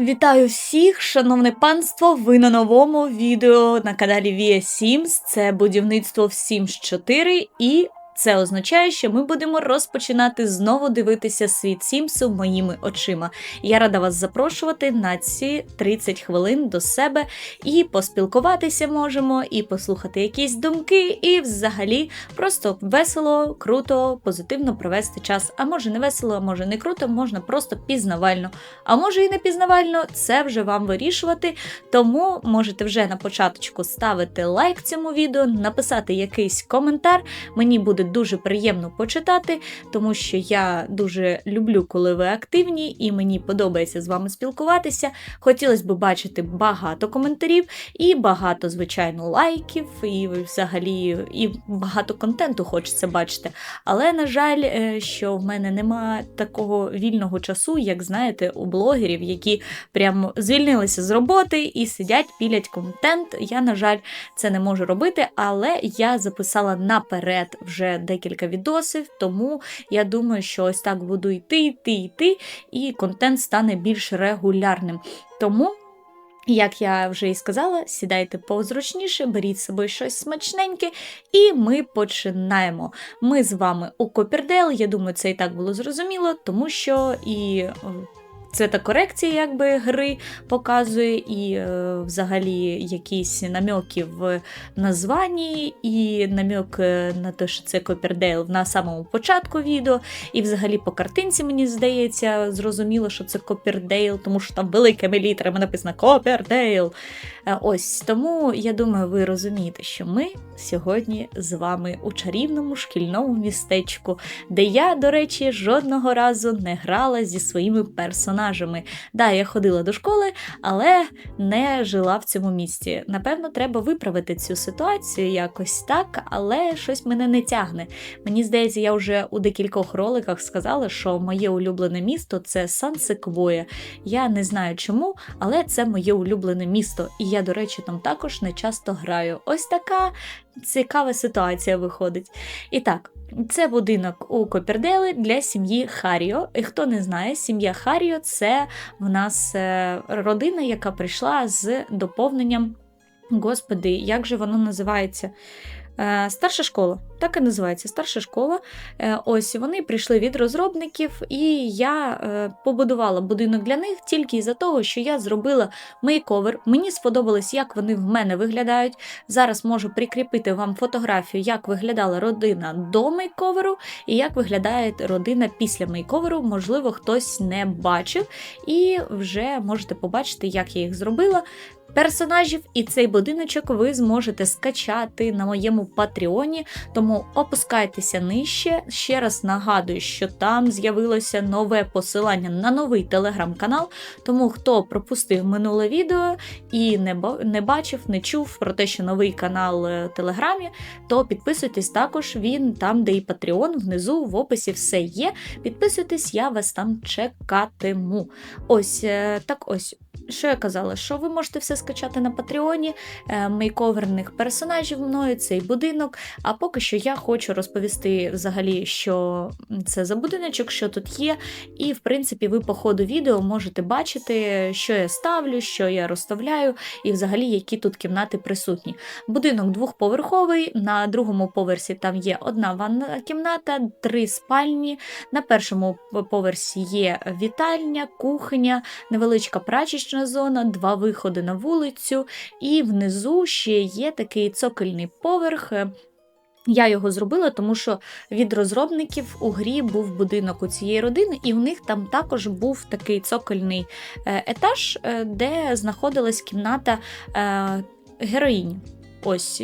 Вітаю всіх, шановне панство! Ви на новому відео на каналі Via Sims. Це будівництво в Sims 4 і це означає, що ми будемо розпочинати знову дивитися світ Сімсу моїми очима. Я рада вас запрошувати на ці 30 хвилин до себе і поспілкуватися можемо, і послухати якісь думки, і взагалі просто весело, круто, позитивно провести час. А може не весело, а може не круто, можна просто пізнавально. А може і не пізнавально, це вже вам вирішувати. Тому можете вже на початку ставити лайк цьому відео, написати якийсь коментар. Мені буде дуже приємно почитати, тому що я дуже люблю, коли ви активні, і мені подобається з вами спілкуватися. Хотілося б бачити багато коментарів і багато, звичайно, лайків, і взагалі і багато контенту хочеться бачити. Але, на жаль, е, що в мене немає такого вільного часу, як знаєте, у блогерів, які прямо звільнилися з роботи і сидять, пілять контент. Я, на жаль, це не можу робити, але я записала наперед вже декілька відосів, тому я думаю, що ось так буду йти, йти, йти, і контент стане більш регулярним. Тому. Як я вже і сказала, сідайте позручніше, беріть з собою щось смачненьке, і ми починаємо. Ми з вами у Копірдейл, я думаю, це і так було зрозуміло, тому що і це та корекція якби гри показує, і е, взагалі якісь намьоки в названні, і намьок е, на те, що це Копірдейл на самому початку відео. І взагалі по картинці, мені здається, зрозуміло, що це Копірдейл, тому що там великими літерами написано Копірдейл. Е, ось тому я думаю, ви розумієте, що ми сьогодні з вами у чарівному шкільному містечку, де я, до речі, жодного разу не грала зі своїми персонажами. Да, я ходила до школи, але не жила в цьому місті. Напевно, треба виправити цю ситуацію якось так, але щось мене не тягне. Мені здається, я вже у декількох роликах сказала, що моє улюблене місто це Сан-Секвоя. Я не знаю чому, але це моє улюблене місто. І я, до речі, там також не часто граю. Ось така цікава ситуація виходить. І так, це будинок у Копердели для сім'ї Харіо. І хто не знає, сім'я Харіо це в нас е, родина, яка прийшла з доповненням. Господи, як же воно називається? Е, старша школа, так і називається старша школа. Е, ось вони прийшли від розробників, і я е, побудувала будинок для них тільки із-за того, що я зробила мейковер. Мені сподобалось, як вони в мене виглядають. Зараз можу прикріпити вам фотографію, як виглядала родина до мейковеру, і як виглядає родина після мейковеру. Можливо, хтось не бачив, і вже можете побачити, як я їх зробила персонажів, і цей будиночок ви зможете скачати на моєму патреоні, тому опускайтеся нижче. Ще раз нагадую, що там з'явилося нове посилання на новий телеграм-канал. Тому хто пропустив минуле відео і не не бачив, не чув про те, що новий канал е, в Телеграмі, то підписуйтесь також, він там, де і Patreon, внизу в описі все є. Підписуйтесь, я вас там чекатиму. Ось е, так ось що я казала, що ви можете все скачати на Патреоні, е, мейковерних персонажів мною, цей будинок. А поки що я хочу розповісти взагалі, що це за будиночок, що тут є. І, в принципі, ви по ходу відео можете бачити, що я ставлю, що я розставляю, і взагалі які тут кімнати присутні. Будинок двохповерховий, на другому поверсі там є одна ванна кімната, три спальні. На першому поверсі є вітальня, кухня, невеличка прачечна зона, два виходи на вулицю, і внизу ще є такий цокольний поверх. Я його зробила, тому що від розробників у грі був будинок у цієї родини, і в них там також був такий цокольний е, етаж, е, де знаходилась кімната е, героїні. Ось,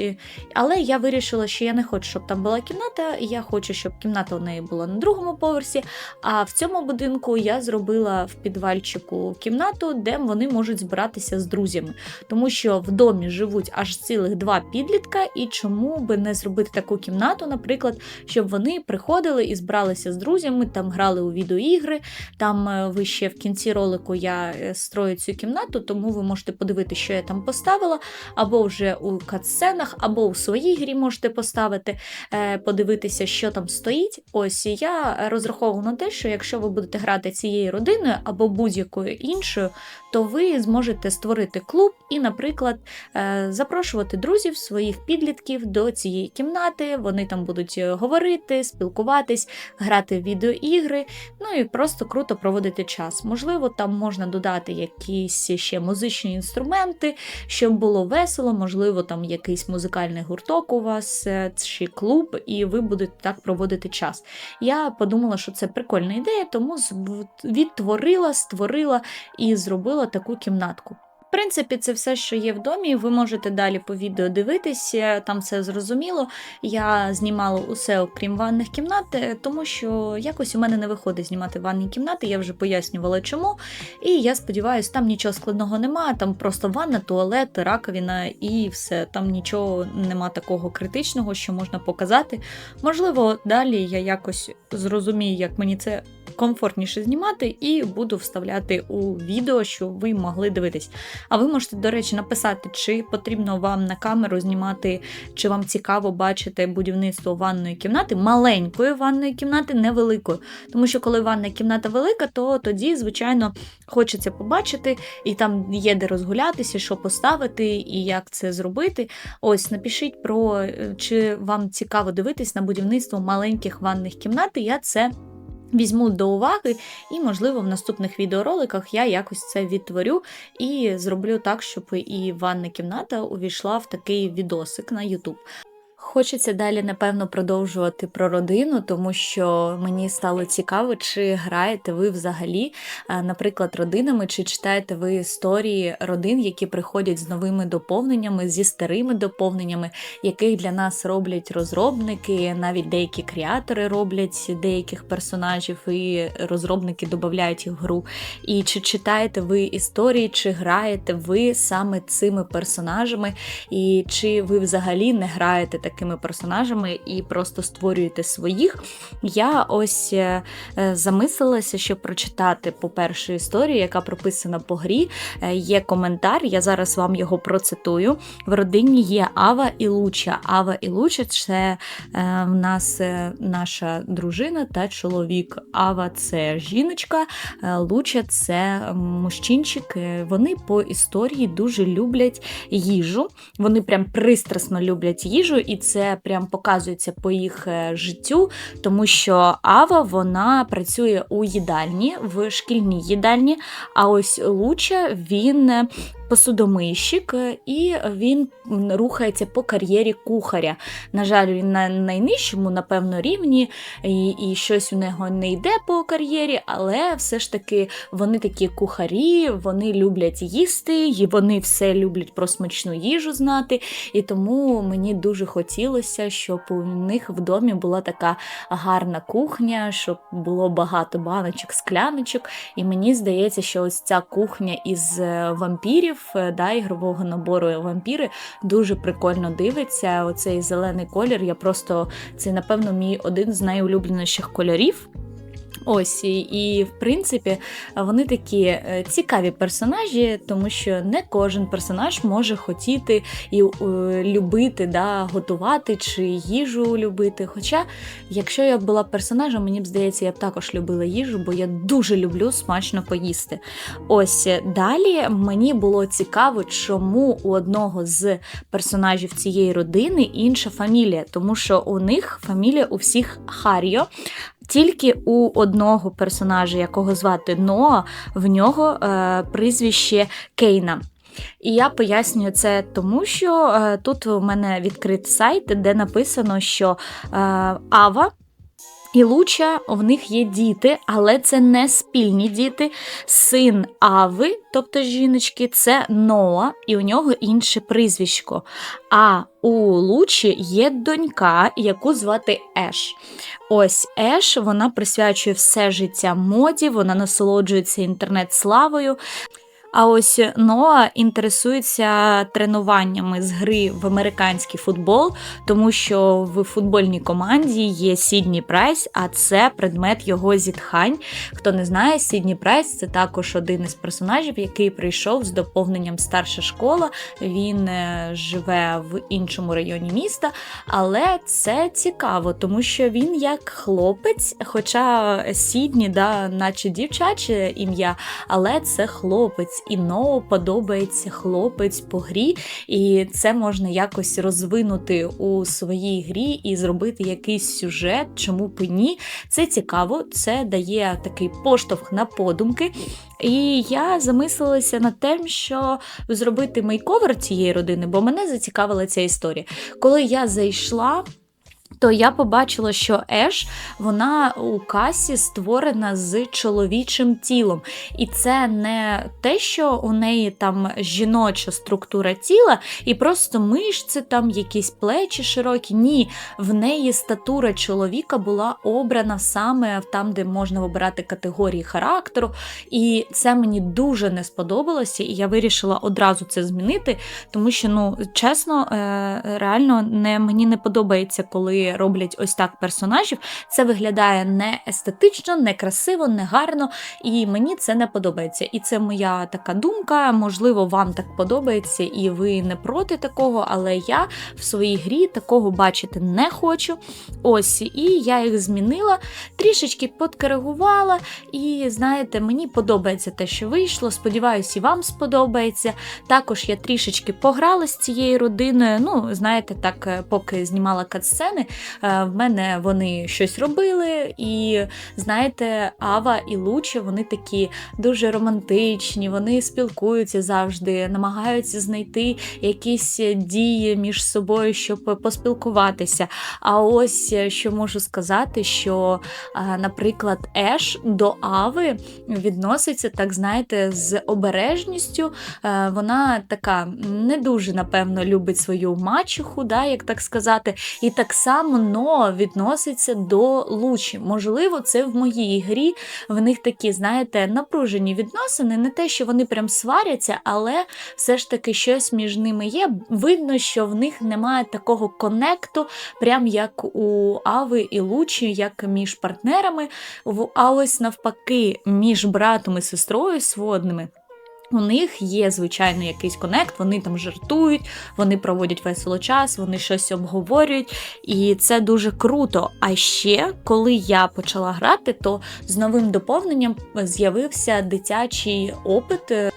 Але я вирішила, що я не хочу, щоб там була кімната. Я хочу, щоб кімната у неї була на другому поверсі. А в цьому будинку я зробила в підвальчику кімнату, де вони можуть збиратися з друзями. Тому що в домі живуть аж цілих два підлітка, і чому би не зробити таку кімнату, наприклад, щоб вони приходили і збиралися з друзями, там грали у відеоігри. Там е, ви ще в кінці ролику я е, строю цю кімнату, тому ви можете подивитися, що я там поставила, або вже у кат-сценах, або у своїй грі можете поставити, е, подивитися, що там стоїть. Ось я розраховую на те, що якщо ви будете грати цією родиною або будь-якою іншою, то ви зможете створити клуб і, наприклад, е, запрошувати друзів своїх підлітків до цієї кімнати. Вони там будуть е, говорити, спілкуватись, грати в відеоігри, ну і просто круто проводити час. Можливо, там можна додати якісь ще музичні інструменти, щоб було весело, можливо, там якийсь музикальний гурток у вас е, чи клуб, і ви будете так проводити час. Я подумала, що це прикольна ідея, тому відтворила, створила і зробила таку кімнатку принципі, це все, що є в домі. Ви можете далі по відео дивитися, там все зрозуміло. Я знімала усе, окрім ванних кімнат, е, тому що якось у мене не виходить знімати ванні кімнати, я вже пояснювала чому. І я сподіваюся, там нічого складного немає, там просто ванна, туалет, раковина і все. Там нічого нема такого критичного, що можна показати. Можливо, далі я якось зрозумію, як мені це комфортніше знімати, і буду вставляти у відео, щоб ви могли дивитись. А ви можете, до речі, написати, чи потрібно вам на камеру знімати, чи вам цікаво бачити будівництво ванної кімнати, маленької ванної кімнати, невеликої. Тому що, коли ванна кімната велика, то тоді, звичайно, хочеться побачити, і там є де розгулятися, що поставити і як це зробити. Ось напишіть про е, чи вам цікаво дивитись на будівництво маленьких ванних кімнат, я це. Візьму до уваги, і, можливо, в наступних відеороликах я якось це відтворю і зроблю так, щоб і ванна кімната увійшла в такий відосик на YouTube. Хочеться далі, напевно, продовжувати про родину, тому що мені стало цікаво, чи граєте ви взагалі, е, наприклад, родинами, чи читаєте ви історії родин, які приходять з новими доповненнями, зі старими доповненнями, яких для нас роблять розробники, навіть деякі креатори роблять деяких персонажів, і розробники додають їх в гру. І чи читаєте ви історії, чи граєте ви саме цими персонажами, і чи ви взагалі не граєте такими такими персонажами і просто створюєте своїх. Я ось е, е, замислилася, щоб прочитати по першій історії, яка прописана по грі. Е, є коментар, я зараз вам його процитую. В родині є Ава і Луча. Ава і Луча це в нас наша дружина та чоловік. Ава це жіночка, Луча це мужчинчик. Вони по історії дуже люблять їжу. Вони прям пристрасно люблять їжу, і це прям показується по їх е, життю, тому що Ава вона працює у їдальні, в шкільній їдальні. А ось Луча він е, посудомийщик, е, і він рухається по кар'єрі кухаря. На жаль, він на найнижчому, напевно, рівні, і і щось у нього не йде по кар'єрі, але все ж таки вони такі кухарі, вони люблять їсти, і вони все люблять про смачну їжу знати. І тому мені дуже хотілося, щоб у них в домі була така гарна кухня, щоб було багато баночок, скляночок. І мені здається, що ось ця кухня із е, вампірів. Е, да, ігрового набору вампіри дуже прикольно дивиться. Оцей зелений колір. Я просто це, напевно, мій один з найулюбленіших кольорів. Ось і, в принципі, вони такі е, цікаві персонажі, тому що не кожен персонаж може хотіти і е, любити, да, готувати чи їжу любити. Хоча, якщо я була персонажем, мені б здається, я б також любила їжу, бо я дуже люблю смачно поїсти. Ось далі мені було цікаво, чому у одного з персонажів цієї родини інша фамілія, тому що у них фамілія у всіх Харіо. Тільки у одного персонажа, якого звати Ноа, в нього е, прізвище Кейна. І я пояснюю це тому, що е, тут у мене відкрит сайт, де написано, що е, Ава. І Луча в них є діти, але це не спільні діти. Син Ави, тобто жіночки, це Ноа, і у нього інше прізвисько. А у Лучі є донька, яку звати Еш. Ось Еш, вона присвячує все життя моді, вона насолоджується інтернет-славою. А ось Ноа інтересується тренуваннями з гри в американський футбол, тому що в футбольній команді є Сідні Прайс, а це предмет його зітхань. Хто не знає, Сідні Прайс це також один із персонажів, який прийшов з доповненням старша школа. Він е, живе в іншому районі міста, але це цікаво, тому що він як хлопець, хоча Сідні, да, наче дівчаче ім'я, але це хлопець і Ноу подобається хлопець по грі, і це можна якось розвинути у своїй грі і зробити якийсь сюжет, чому б ні. Це цікаво, це дає такий поштовх на подумки. І я замислилася над тим, що зробити мейковер цієї родини, бо мене зацікавила ця історія. Коли я зайшла то я побачила, що Еш вона у касі створена з чоловічим тілом. І це не те, що у неї там жіноча структура тіла, і просто мишці, там якісь плечі широкі. Ні, в неї статура чоловіка була обрана саме там, де можна обирати категорії характеру. І це мені дуже не сподобалося, і я вирішила одразу це змінити, тому що, ну, чесно, е, реально не, мені не подобається, коли роблять ось так персонажів, це виглядає не естетично, не красиво, не гарно, і мені це не подобається. І це моя така думка. Можливо, вам так подобається, і ви не проти такого, але я в своїй грі такого бачити не хочу. Ось, і я їх змінила, трішечки подкоригувала, і знаєте, мені подобається те, що вийшло. Сподіваюся, і вам сподобається. Також я трішечки пограла з цією родиною. Ну, знаєте, так, е, поки знімала катсцени, в мене вони щось робили, і знаєте, Ава і Луча вони такі дуже романтичні, вони спілкуються завжди, намагаються знайти якісь дії між собою, щоб поспілкуватися. А ось е, що можу сказати, що, е, наприклад, Еш до Ави відноситься, так знаєте, з обережністю. Вона така не дуже, напевно, любить свою мачуху, да, як так сказати, і так само воно відноситься до лучі. Можливо, це в моїй грі. В них такі, знаєте, напружені відносини, не те, що вони прям сваряться, але все ж таки щось між ними є. Видно, що в них немає такого конекту, прям як у Ави і Лучі, як між партнерами. А ось навпаки, між братом і сестрою сводними. У них є, звичайно, якийсь конект, вони там жартують, вони проводять весело час, вони щось обговорюють, і це дуже круто. А ще, коли я почала грати, то з новим доповненням з'явився дитячий опит.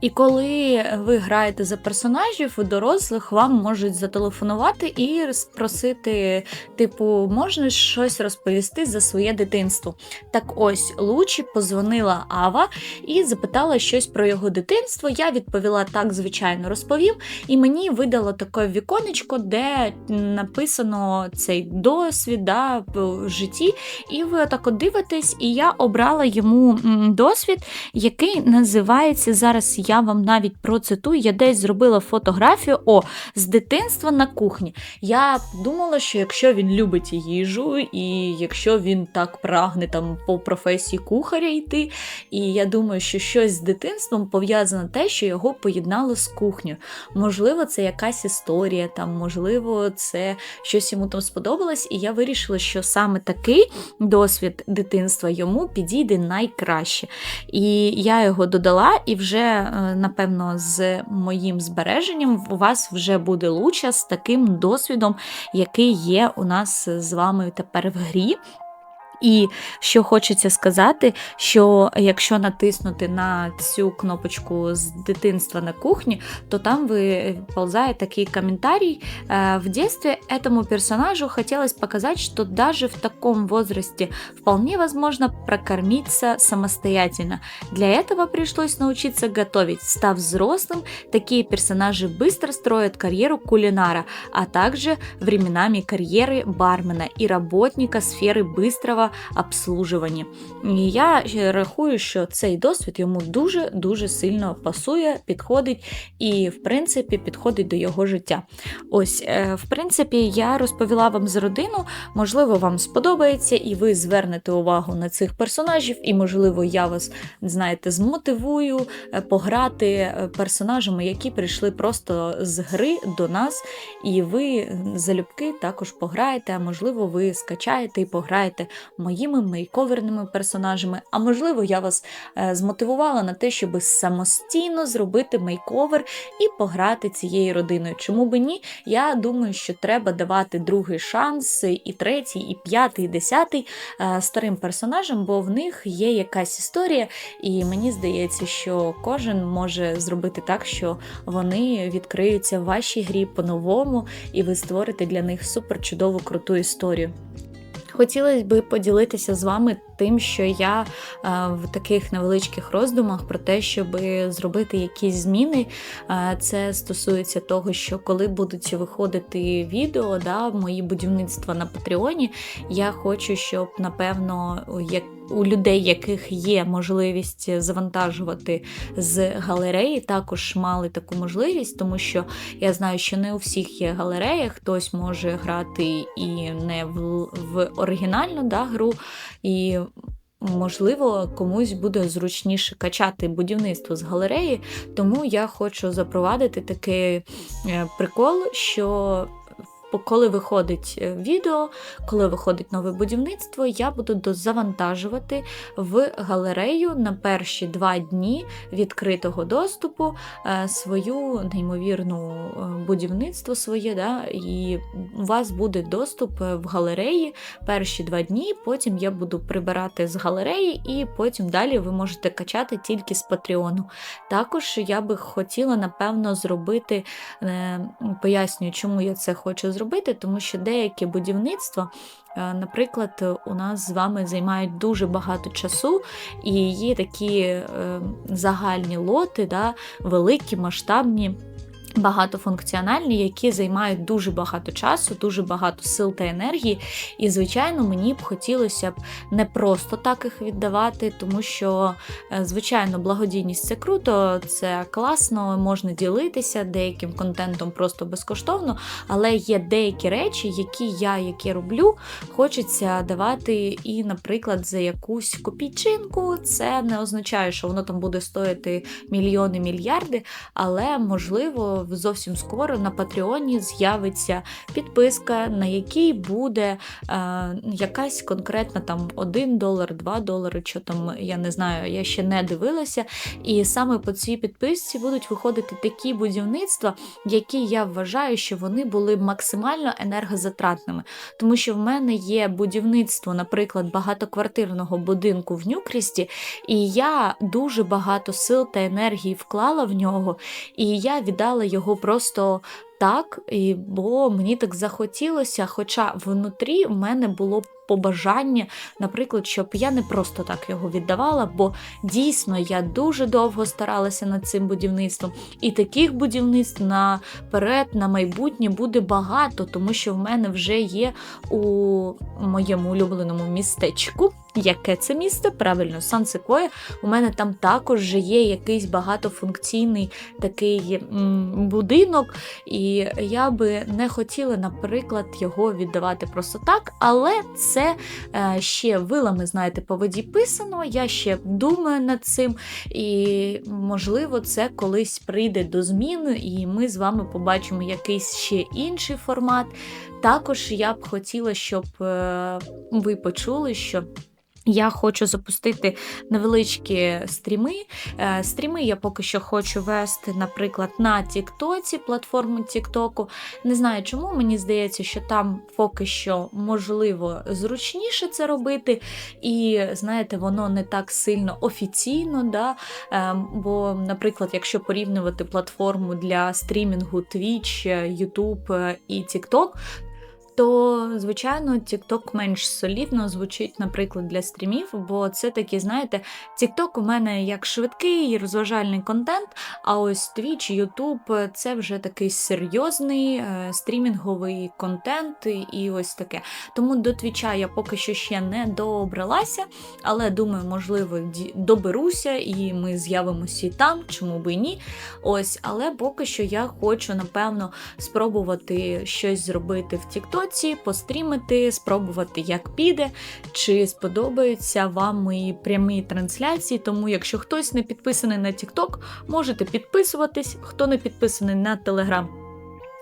І коли ви граєте за персонажів, у дорослих вам можуть зателефонувати і спросити, типу, можна щось розповісти за своє дитинство. Так ось Лучі позвонила Ава і запитала щось про його дитинство. Я відповіла так, звичайно, розповім, і мені видало таке віконечко, де написано цей досвід да, в житті. І ви отак от дивитесь, і я обрала йому досвід, який називається зараз я вам навіть процитую, я десь зробила фотографію о, з дитинства на кухні. Я думала, що якщо він любить їжу, і якщо він так прагне там по професії кухаря йти, і я думаю, що щось з дитинством пов'язане те, що його поєднало з кухнею. Можливо, це якась історія, там, можливо, це щось йому там сподобалось, і я вирішила, що саме такий досвід дитинства йому підійде найкраще. І я його додала і вже напевно, з моїм збереженням, у вас вже буде луча з таким досвідом, який є у нас з вами тепер в грі. І що хочеться сказати, що якщо натиснути на цю кнопочку з дитинства на кухні, то там выползает такий комментарий. «Э, в детстве этому персонажу хотелось показать, что даже в таком возрасте вполне возможно прокормиться самостоятельно. Для этого пришлось научиться готовить. Став взрослым, такие персонажи быстро строят карьеру кулинара, а также временами карьеры бармена и работника сферы быстрого в обслужуванні. І я рахую, що цей досвід йому дуже-дуже сильно пасує, підходить і, в принципі, підходить до його життя. Ось, е, в принципі, я розповіла вам з родину, можливо, вам сподобається, і ви звернете увагу на цих персонажів, і, можливо, я вас, знаєте, змотивую е, пограти е, персонажами, які прийшли просто з гри до нас, і ви залюбки також пограєте, а можливо, ви скачаєте і пограєте моїми мейковерними персонажами. А можливо, я вас змотивувала на те, щоб самостійно зробити мейковер і пограти цією родиною. Чому би ні? Я думаю, що треба давати другий шанс, і третій, і п'ятий, і десятий е, старим персонажам, бо в них є якась історія, і мені здається, що кожен може зробити так, що вони відкриються в вашій грі по-новому, і ви створите для них супер чудову круту історію. Хотілося б поділитися з вами тим, що я е, в таких невеличких роздумах про те, щоб зробити якісь зміни. Е, це стосується того, що коли будуть виходити відео, да, мої будівництва на Патреоні, я хочу, щоб напевно як у людей, яких є можливість завантажувати з галереї, також мали таку можливість, тому що я знаю, що не у всіх є галерея, хтось може грати і не в, в оригінальну да, гру. І Можливо, комусь буде зручніше качати будівництво з галереї, тому я хочу запровадити такий е, прикол, що коли виходить е, відео, коли виходить нове будівництво, я буду дозавантажувати в галерею на перші два дні відкритого доступу е, свою неймовірну е, будівництво своє. да, І у вас буде доступ в галереї перші два дні, потім я буду прибирати з галереї, і потім далі ви можете качати тільки з Патреону. Також я би хотіла, напевно, зробити, пояснюю, чому я це хочу зробити, тому що деяке будівництва, е, наприклад, у нас з вами займають дуже багато часу, і є такі е, загальні лоти, да, великі, масштабні багатофункціональні, які займають дуже багато часу, дуже багато сил та енергії. І, звичайно, мені б хотілося б не просто так їх віддавати, тому що, е, звичайно, благодійність це круто, це класно, можна ділитися деяким контентом просто безкоштовно, але є деякі речі, які я які роблю, хочеться давати і, наприклад, за якусь копійчинку. Це не означає, що воно там буде стоїти мільйони мільярди, але можливо зовсім скоро на Патреоні з'явиться підписка, на якій буде е, якась конкретна там 1 долар, 2 долари, що там, я не знаю, я ще не дивилася. І саме по цій підписці будуть виходити такі будівництва, які я вважаю, що вони були максимально енергозатратними. Тому що в мене є будівництво, наприклад, багатоквартирного будинку в Нюкрісті, і я дуже багато сил та енергії вклала в нього, і я віддала його просто так, і, бо мені так захотілося, хоча внутрі в мене було побажання, наприклад, щоб я не просто так його віддавала, бо дійсно я дуже довго старалася над цим будівництвом. І таких будівництв наперед, на майбутнє буде багато, тому що в мене вже є у моєму улюбленому містечку. Яке це місце? Правильно, Сан Секоя. У мене там також є якийсь багатофункційний такий будинок, і я би не хотіла, наприклад, його віддавати просто так, але це е, ще вилами, знаєте, по воді писано. Я ще думаю над цим, і, можливо, це колись прийде до змін, і ми з вами побачимо якийсь ще інший формат. Також я б хотіла, щоб е, ви почули, що. Я хочу запустити невеличкі стріми. Е, стріми я поки що хочу вести, наприклад, на Тіктоці, платформу Тіктоку. Не знаю чому, мені здається, що там поки що можливо зручніше це робити. І, знаєте, воно не так сильно офіційно. да? Е, бо, наприклад, якщо порівнювати платформу для стрімінгу Twitch, YouTube і TikTok, то, звичайно, TikTok менш солідно звучить, наприклад, для стрімів, бо це такі, знаєте, TikTok у мене як швидкий розважальний контент, а ось Twitch, YouTube це вже такий серйозний е, стрімінговий контент і ось таке. Тому до Твіча я поки що ще не добралася, але думаю, можливо, доберуся, і ми з'явимося і там, чому би і ні. Ось, але поки що я хочу, напевно, спробувати щось зробити в Тіктоці, пострімити, спробувати, як піде, чи сподобаються вам мої прямі трансляції. Тому, якщо хтось не підписаний на Тікток, можете підписуватись, хто не підписаний на Телеграм.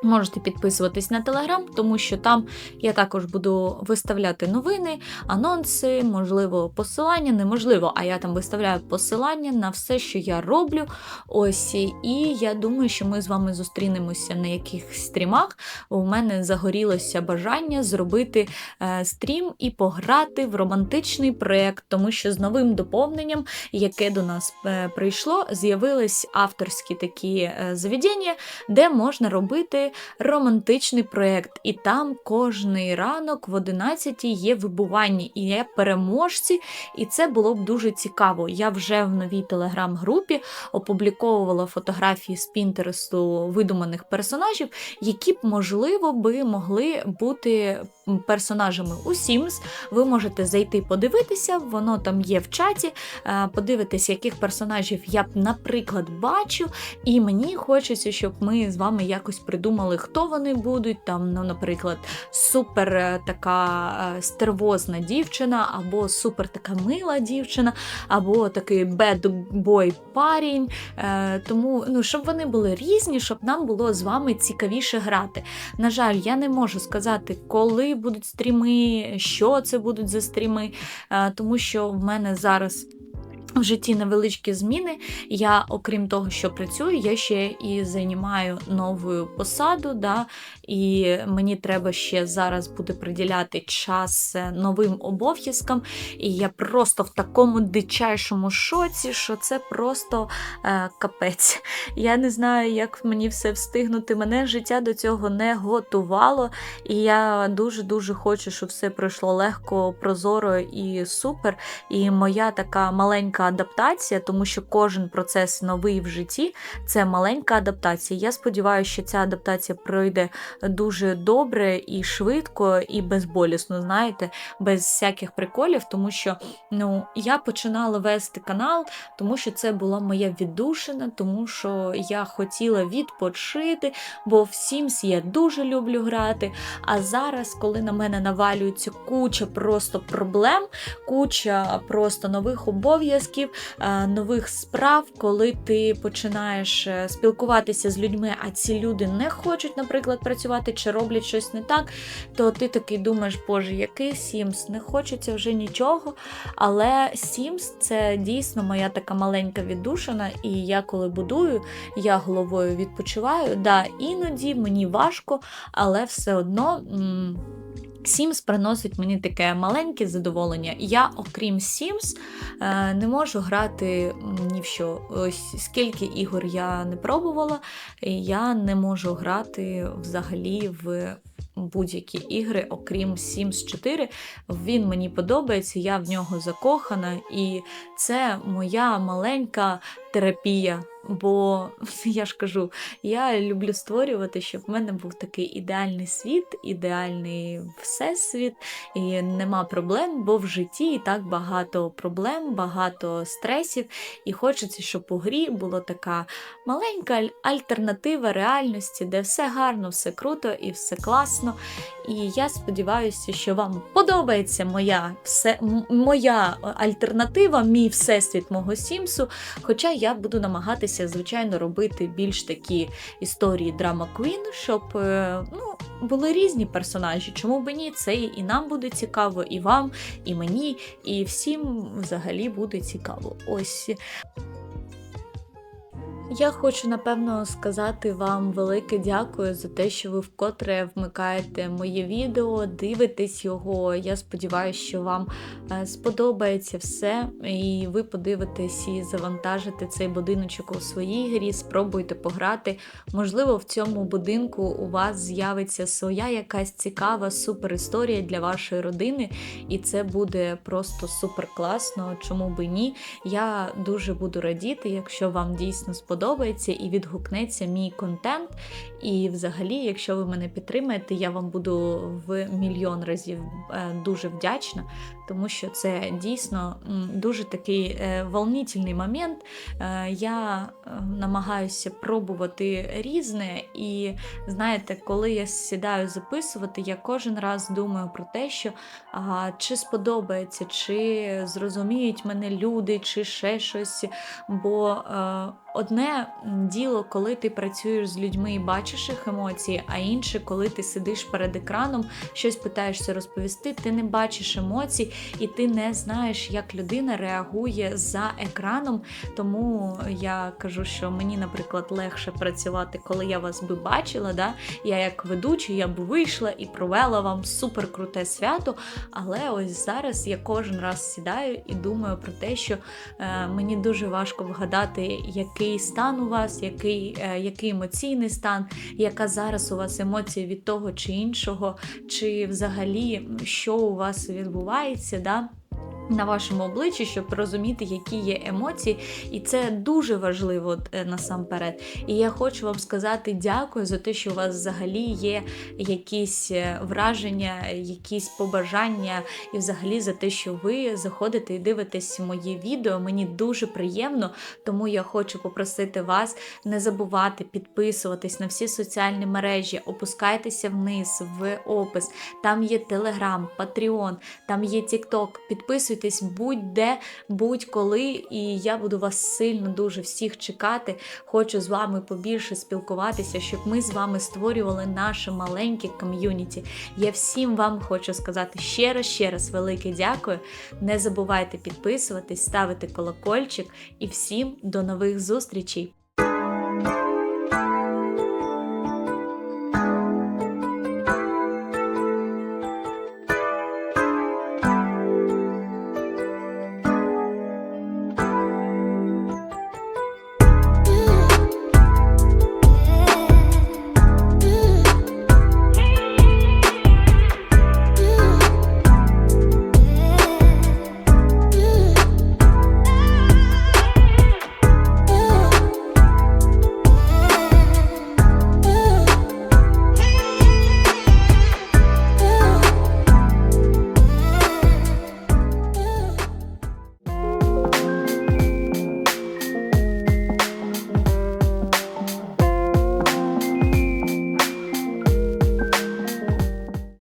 Можете підписуватись на телеграм, тому що там я також буду виставляти новини, анонси, можливо, посилання, неможливо, а я там виставляю посилання на все, що я роблю. Ось, і я думаю, що ми з вами зустрінемося на якихось стрімах. У мене загорілося бажання зробити е, стрім і пограти в романтичний проєкт, тому що з новим доповненням, яке до нас е, прийшло, з'явились авторські такі е, заведення, де можна робити романтичний проєкт, і там кожний ранок в 11 є вибування і є переможці, і це було б дуже цікаво. Я вже в новій телеграм-групі опубліковувала фотографії з Пінтересту видуманих персонажів, які б, можливо, би могли бути персонажами у Sims. Ви можете зайти подивитися, воно там є в чаті. Е, подивитися, яких персонажів я б, наприклад, бачу, і мені хочеться, щоб ми з вами якось придумали думали, хто вони будуть. Там, ну, наприклад, супер е, така е, стервозна дівчина, або супер така мила дівчина, або такий бед-бой парень. Е, тому, ну, щоб вони були різні, щоб нам було з вами цікавіше грати. На жаль, я не можу сказати, коли будуть стріми, що це будуть за стріми, тому що в мене зараз. В житті невеличкі зміни. Я, окрім того, що працюю, я ще і займаю нову посаду, да, і мені треба ще зараз буде приділяти час е, новим обов'язкам. І я просто в такому дичайшому шоці, що це просто е, капець. Я не знаю, як мені все встигнути. Мене життя до цього не готувало, і я дуже-дуже хочу, щоб все пройшло легко, прозоро і супер. І моя така маленька адаптація, тому що кожен процес новий в житті це маленька адаптація. Я сподіваюся, що ця адаптація пройде дуже добре і швидко, і безболісно, знаєте, без всяких приколів, тому що ну, я починала вести канал, тому що це була моя віддушина, тому що я хотіла відпочити, бо в Sims я дуже люблю грати. А зараз, коли на мене навалюється куча просто проблем, куча просто нових обов'язків обов'язків, е, нових справ, коли ти починаєш е, спілкуватися з людьми, а ці люди не хочуть, наприклад, працювати чи роблять щось не так, то ти такий думаєш, боже, який Sims, не хочеться вже нічого. Але Sims це дійсно моя така маленька віддушина, і я коли будую, я головою відпочиваю. Да, Іноді мені важко, але все одно. Sims приносить мені таке маленьке задоволення. Я, окрім Sims, е, не можу грати ні в що. Ось скільки ігор я не пробувала, я не можу грати взагалі в будь-які ігри, окрім Sims 4. Він мені подобається, я в нього закохана, і це моя маленька терапія. Бо я ж кажу, я люблю створювати, щоб в мене був такий ідеальний світ, ідеальний всесвіт, і нема проблем, бо в житті і так багато проблем, багато стресів. І хочеться, щоб у грі була така маленька альтернатива реальності, де все гарно, все круто і все класно. І я сподіваюся, що вам подобається моя все, моя альтернатива, мій всесвіт мого Сімсу. Хоча я буду намагатися, звичайно, робити більш такі історії драма Квін, щоб е, ну, були різні персонажі. Чому б ні? Це і нам буде цікаво, і вам, і мені, і всім взагалі буде цікаво. Ось. Я хочу напевно сказати вам велике дякую за те, що ви вкотре вмикаєте моє відео, дивитесь його. Я сподіваюся, що вам е, сподобається все, і ви подивитесь і завантажите цей будиночок у своїй грі, спробуйте пограти. Можливо, в цьому будинку у вас з'явиться своя якась цікава супер історія для вашої родини, і це буде просто супер класно. Чому би ні? Я дуже буду радіти, якщо вам дійсно сподобається і відгукнеться мій контент. І взагалі, якщо ви мене підтримаєте, я вам буду в мільйон разів е, дуже вдячна, тому що це дійсно дуже такий е, волнительний момент. Е, Я е, намагаюся пробувати різне, і знаєте, коли я сідаю записувати, я кожен раз думаю про те, що а, чи сподобається, чи зрозуміють мене люди, чи ще щось. Бо е, одне діло, коли ти працюєш з людьми і бачиш їх емоції, а інше, коли ти сидиш перед екраном, щось питаєшся розповісти, ти не бачиш емоцій, і ти не знаєш, як людина реагує за екраном. Тому я кажу, що мені, наприклад, легше працювати, коли я вас би бачила. Да? Я як ведучий, я б вийшла і провела вам супер круте свято. Але ось зараз я кожен раз сідаю і думаю про те, що е, мені дуже важко вгадати, який стан у вас, який, е, який емоційний стан, яка зараз у вас емоція від того чи іншого, чи взагалі що у вас відбувається. Да? На вашому обличчі, щоб розуміти, які є емоції, і це дуже важливо е, насамперед. І я хочу вам сказати дякую за те, що у вас взагалі є якісь е, враження, якісь побажання, і взагалі за те, що ви заходите і дивитесь моє відео. Мені дуже приємно, тому я хочу попросити вас не забувати підписуватись на всі соціальні мережі, опускайтеся вниз в опис. Там є Телеграм, Патреон, там є Тікток. Підписуйтесь будь-де, будь-коли, і я буду вас сильно дуже всіх чекати. Хочу з вами побільше спілкуватися, щоб ми з вами створювали наше маленьке ком'юніті. Я всім вам хочу сказати ще раз, ще раз велике дякую. Не забувайте підписуватись, ставити колокольчик і всім до нових зустрічей!